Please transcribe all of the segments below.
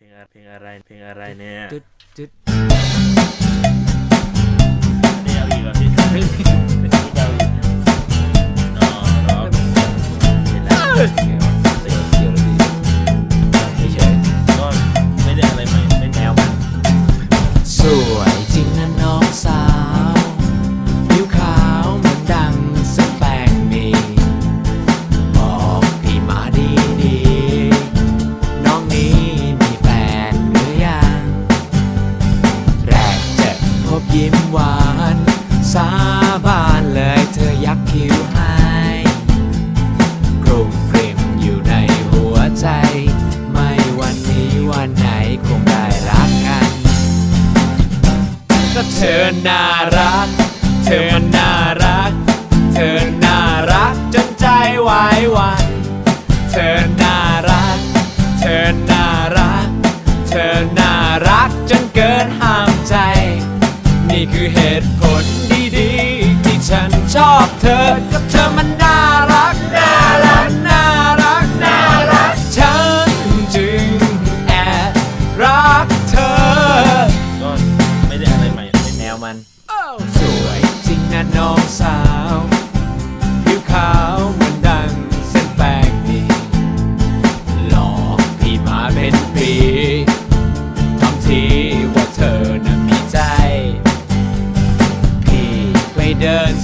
เพลงอะไรเพลงอะไรเพลงอะไรเนี่ยจุดจุดเดี๋ยวอีกแล้วพี่ ธอน่ารัก เธอน่ารัก เธอน่ารักจนใจไหวหวัน เธอน่ารัก เธอน่ารัก เธอน่ารักจนเกินห้ามใจ นี่คือเหตุผลดีๆ ที่ฉันชอบเธอกับเธอมันได้ สวยจริงนะน้องสาวผิวขาวเหมือนดังเส้นแป้งดีหลอกพี่มาเป็นปีทำทีว่าเธอน่ะมีใจ พี่ไปเดิน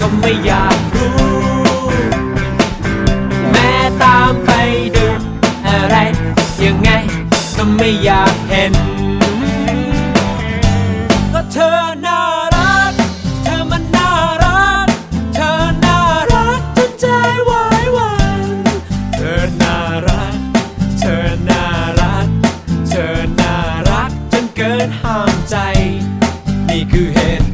ก็ไม่อยากรู้ แม้ตามไปดูอะไร ยังไงก็ไม่อยากเห็น ก็เธอน่ารัก เธอมันน่ารัก เธอน่ารักจนใจไหวหยวานเธอน่ารัก เธอน่ารัก เธอน่ารักจนเกินห้ามใจ นี่คือเหตุ